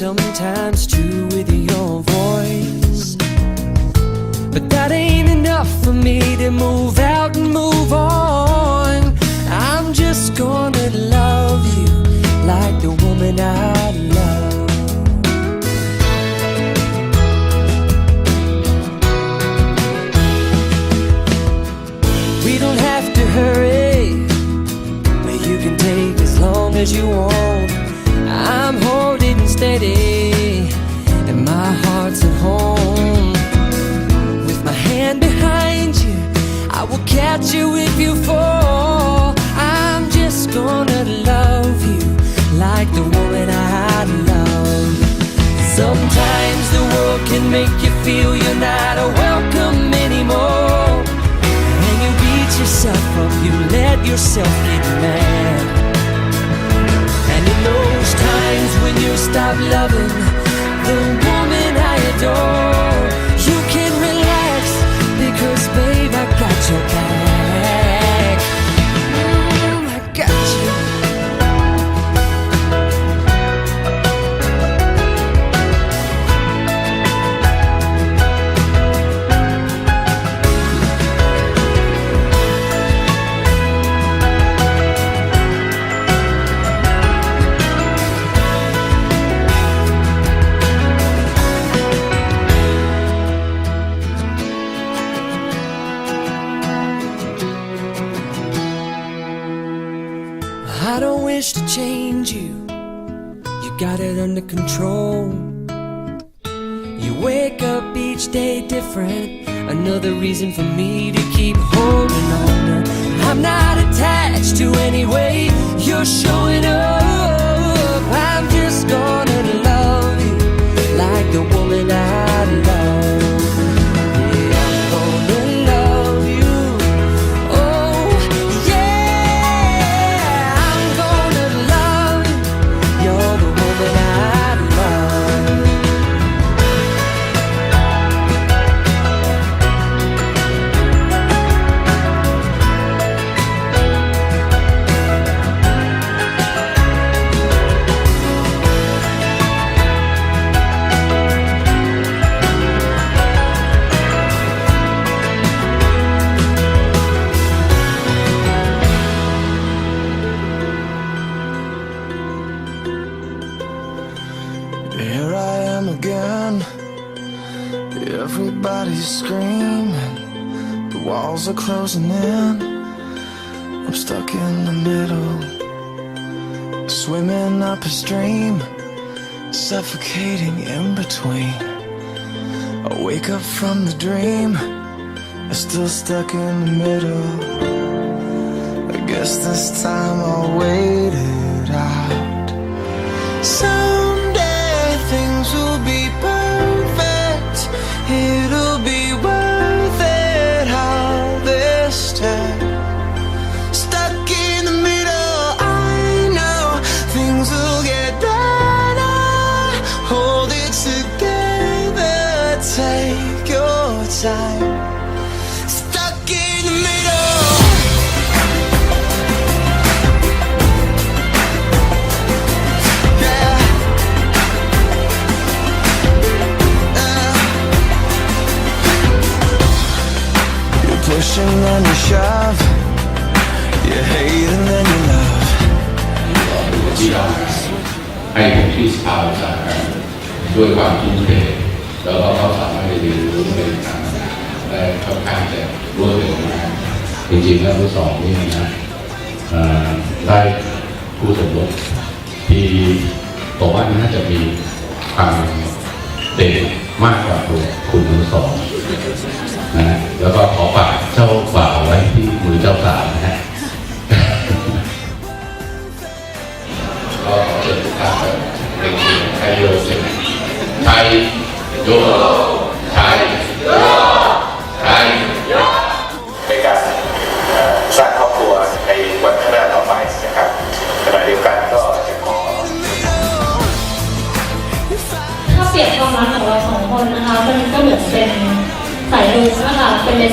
me sometimes too with your voice. But that ain't enough for me to move out and move on. I'm just gonna love you like the woman I love. Make you feel you're not a welcome anymore. And you beat yourself up, you let yourself get mad. And in those times when you stop loving the woman I adore, under control. You wake up each day different. Another reason for me to keep holding on. I'm not attached to any way you're showing up. I'm just gonna love you like the screaming. The walls are closing in. I'm stuck in the middle. Swimming up a stream. Suffocating in between. I wake up from the dream. I'm still stuck in the middle. I guess this time I'll wait it out. Someday You're pushing and you shove. You hate and then you love. ที่เราให้เป็นที่สภาอุตสาหกรรมด้วยความทุ่มเทแล้วก็เขาสามารถจะเรียนรู้ในทางและค่อนข้างจะรวดเร็วมากจริงๆแล้วผู้สองนี่นะได้ผู้สมรสที่ผมว่าน่าจะมีความเด่นมากกว่าตัวคุณทั้งสอง นะฮะแล้วก็ขอฝากเจ้าบ่าวไว้ที่มือเจ้าสาวนะฮะก็ขอเชิญทุกท่านเป็นทีมไทยโยสิไทยโยไทยโย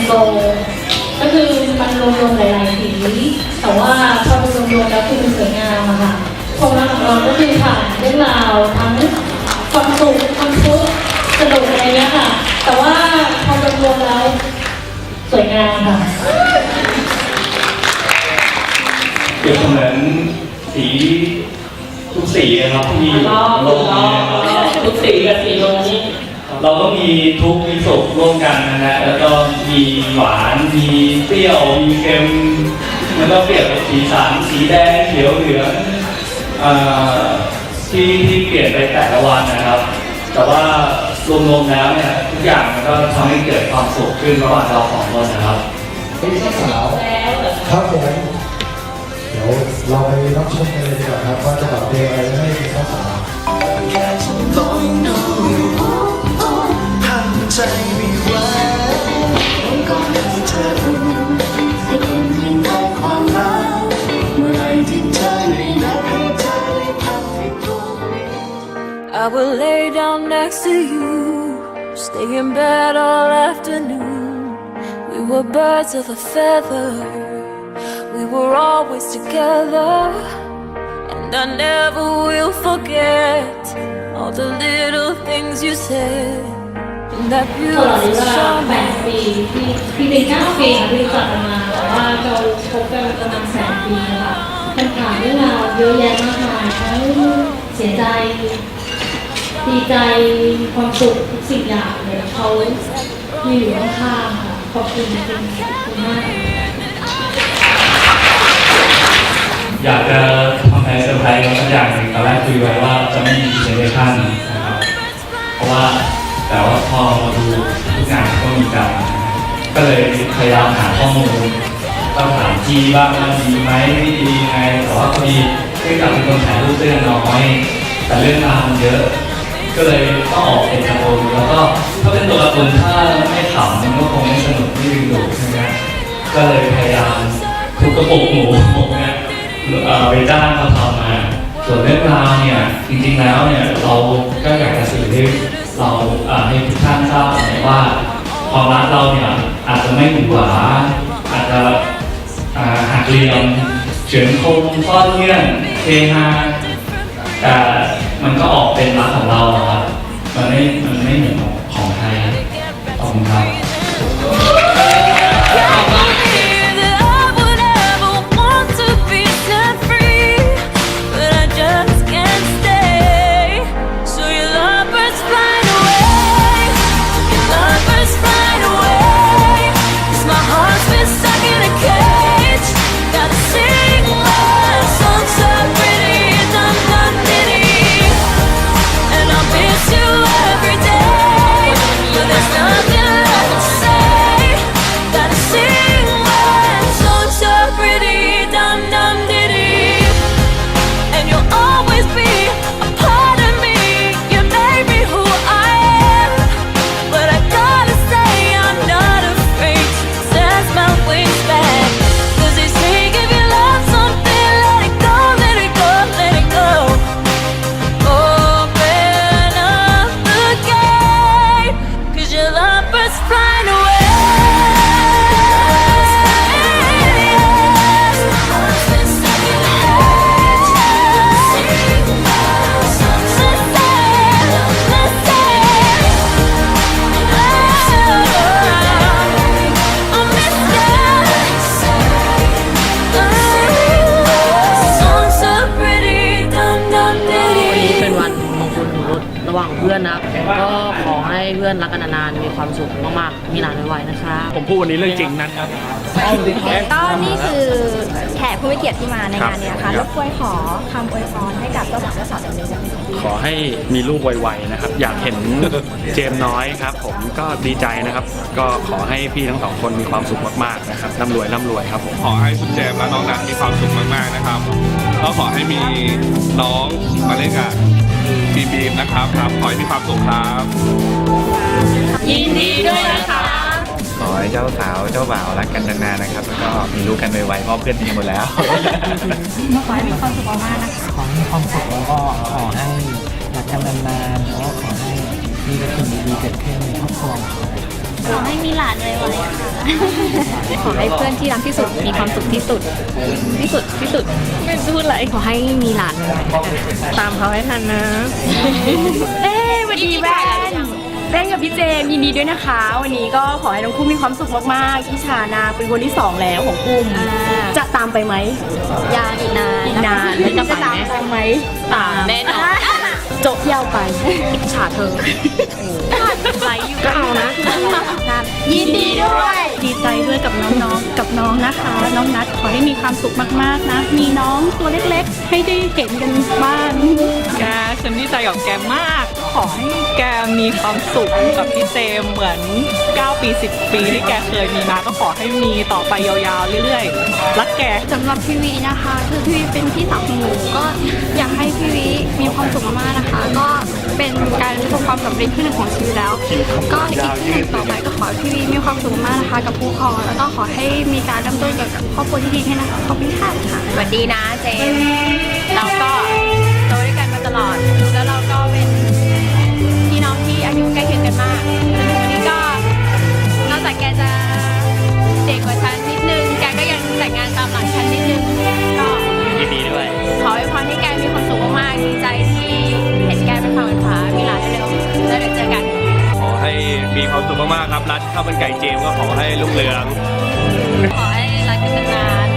โลก็คือมันรวมๆหลายๆสีแต่ว่าพอมัรวมๆแล้วคือมันสวยงามอะค่ะโครงการของเราก็คือผ่านเรื่องราวทั้งความสุขความทุกข์สนุกอะไรเงี้ยค่ะ แต่ว่าพอมัรวมแล้วสวยงามค่ะเปรียบเหมือนสีทุกสีนะครับที่มีโลนะครับ ทุกสีกับสีโลกนี้ เราก็มีทุกข์มีสุขร่วมกันนะฮะแล้วก็มีหวานมีเปรี้ยวมีเค็มแล้วก็เปลี่ยนเป็นสีสันสีแดงเขียวเหลืองเอ่อที่ที่เปลี่ยนไปแต่ละวันนะครับ แต่ว่ารวมๆแล้วเนี่ยทุกอย่างมันก็ทำให้เกิดความสุขขึ้นระหว่างเราสองคนนะครับพี่สาวแล้วเหรอครับผมเดี๋ยวเราไปรับชมกันเลยดีกว่าครับว่าจะแบบเพลงอะไรให้พี่สาว I will lay down next to you, stay in bed all afternoon. We were birds of a feather, we were always together. And I never will forget all the little things you said in that ตลอดระ beautiful ยะเวลาแปด summer. ปีที่ที่เป็นเก้าปีค่ะที่รู้จักกันมาแต่ว่าเราคบกันประมาณแสนปีนะคะมันผ่านเรื่องราวเยอะแยะมากมายทั้งเสียใจ ดีใจความสุขทุกสิ่งอย่างเลยเขาอยู่ข้างๆค่ะขอบคุณจริงๆขอบคุณมากอยากจะทำอะไรเซอร์ไพรส์เขาสักอย่างหนึ่งตอนแรกคุยไว้ว่าจะไม่มีเซเทชันนะครับ เพราะว่าแต่ว่าพอมาดูทุกอย่างก็มีกันนะครับก็เลยพยายามหาข้อมูลก็ถามที่บ้างว่าดีไหมไม่ดียังไงแต่ว่าพอดีเนื่องจากเป็นคนถ่ายรูปเสื้อน้อย แต่เรื่องราวมันเยอะ ก็เลยต้องออกเป็นการ์ตูนแล้วก็ถ้าเป็นตัวการ์ตูนถ้าไม่ขำมันก็คงไม่สนุกไม่ดึงดูดใช่ไหมก็เลยพยายามทุกกระปุกหมูเนี่ยเอ่อไปจ้างมาทำมาส่วนเรื่องราวเนี่ยจริงๆแล้วเนี่ยเราก็อยากจะสื่อให้เราให้ทุกท่านทราบว่าความรักเราเนี่ยอาจจะไม่หวือหวาอาจจะหักเหลี่ยมเฉือนคมซ่อนเงื่อนเฮฮาแต่ มันก็ออกเป็นรักของเราอะครับมันไม่มันไม่เหมือนของไทยขอบคุณครับ เพื่อนนะครับก็ขอให้เพื่อนรักกันนานๆมีความสุขมากๆมีหลานไวๆนะครับผมพูดวันนี้เรื่องจริงนะครับ ก็นี่คือแขกผู้มีเกียรติที่มาในงานเนี้นะคะรบกวนขอคำอวยพรให้กับเจ้าบ่าวเจ้าสาวในเดือนนี้ขอให้มีลูกไวๆนะครับ อยากเห็นเจมส์น้อยครับ ผมก็ดีใจนะครับ ก็ขอให้พี่ทั้งสองคนมีความสุขมากๆนะครับร่ำรวยร่ำรวยครับผมขอให้คุณเจมส์และน้องนัทมีความสุขมากๆนะครับก็ขอให้มีน้องมาเล่นกับ บีบีมนะครับครับขอให้มีความสุขครับ ยินดีด้วยนะคะขอให้เจ้าสาวเจ้าบ่าวรักกันนานๆนะครับ แล้วก็มีลูกกันไวๆเพราะเพื่อนมีหมดแล้ว ขอให้มีความสุขแล้วก็ขอให้รักกันนานๆแล้วก็ขอให้มีแต่สิ่งดีๆเกิดขึ้นในครอบครัวของเขา ขอให้มีหลานไวๆค่ะขอให้เพื่อนที่รักที่สุดมีความสุขที่สุด ที่สุดที่สุดไม่รู้พูดอะไรขอให้มีหลานไวๆตามเขาให้ทันนะเอ้วันดีแว่นเต้นกับพี่เจมส์ยินดีด้วยนะคะ วันนี้ก็ขอให้ทั้งคู่มีความสุขมากๆพี่ชานางเป็นคนที่สองแล้วของกลุ่มจะตามไปไหมยางอีกนานอีกนานแล้วจะตามไปไหมตามแน่นอน โจกเที่ยวไปอิจฉาเธอไลฟ์อยู่ก็เอานะยินดีด้วย ดีใจด้วยกับน้องๆ กับน้องนะคะ น้องนัดขอให้มีความสุขมากๆนะ มีน้องตัวเล็กๆ ให้ได้เห็นกันบ้างแกฉันดีใจกับแกมาก ขอให้แกมีความสุขกับพี่เจมส์เหมือน 9 ปี 10 ปีที่แกเคยมีมาก็ขอให้มีต่อไปยาวๆ เรื่อยๆ รักแกสำหรับพี่วีนะคะ คือพี่วีเป็นพี่สาวของหนูก็อยากให้พี่วีมีความสุขมากๆนะคะ ก็เป็นการประสบความสำเร็จขึ้นหนึ่งของชีวิตแล้ว ก็อีกที่หนึ่งต่อไปก็ขอให้พี่วีมีความสุขมากๆนะคะ กับผู้ครองแล้วก็ขอให้มีการเริ่มต้นกับครอบครัวที่ดีให้นะคะขอบคุณค่ะสวัสดีนะเจมส์เราก็โตด้วยกันมาตลอด แล้วเราก็เป็นพี่น้องที่อายุใกล้เคียงกันมากจนถึงวันนี้ก็นอกจากแกจะเด็กกว่าฉันนิดนึงแกก็ยังแต่งงานตามหลังฉันนิดนึงก็ยินดีด้วยขอให้พรให้แกมีความสุขมากๆดีใจ ขมากๆครับร้านข้าวมันไก่เจมส์ก็ขอให้รุ่งเรือง ขอให้รักกันนาน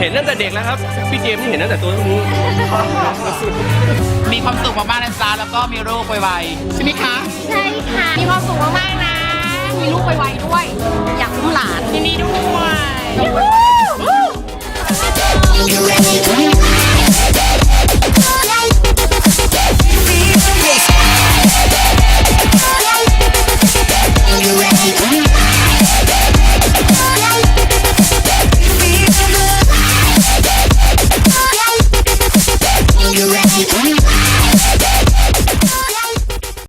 เห็นตั้งแต่เด็กแล้วครับ พี่เจมส์นี่เห็นตั้งแต่ตัวเท่านี้มีความสุขมากๆนะจ๊ะแล้วก็มีโรคไวๆใช่ไหมคะ ใช่ค่ะ มีความสุขมากๆนะ มีลูกไวๆด้วย อยากอุ้มหลานที่นี่ด้วย